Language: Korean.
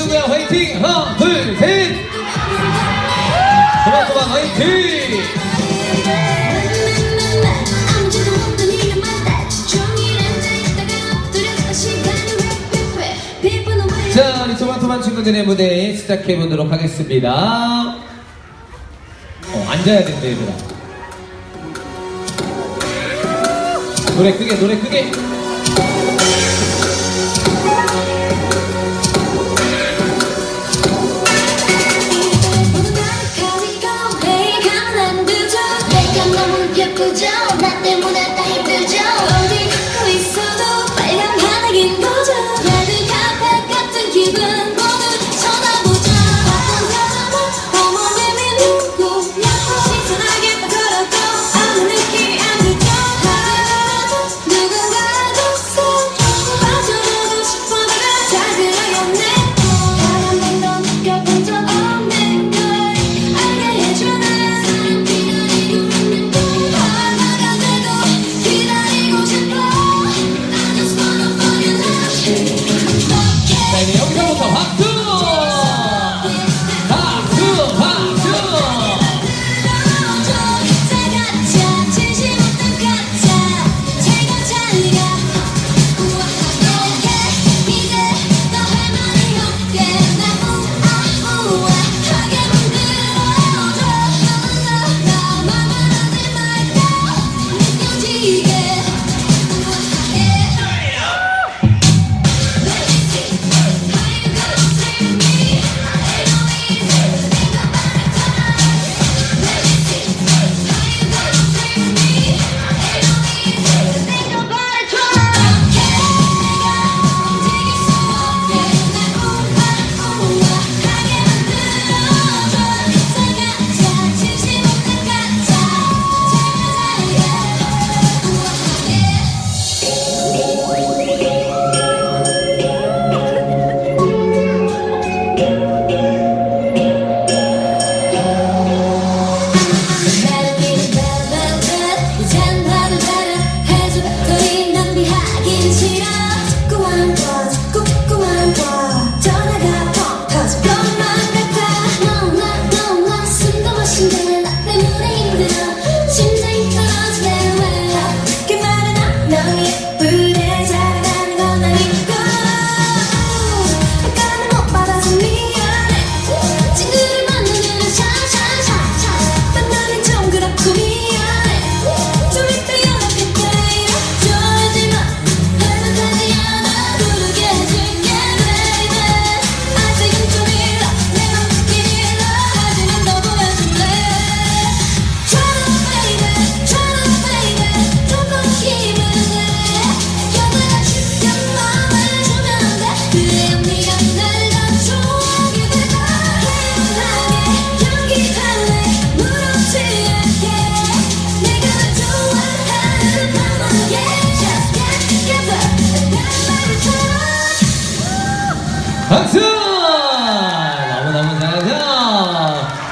화이팅! 하나, 둘, 셋! 도망도망 화이팅! 자, 우리 토마토만 친구들의 무대 시작해보도록 하겠습니다. 어, 앉아야 된대, 얘들아. 노래 크게, 노래 크게! so hot. 박수!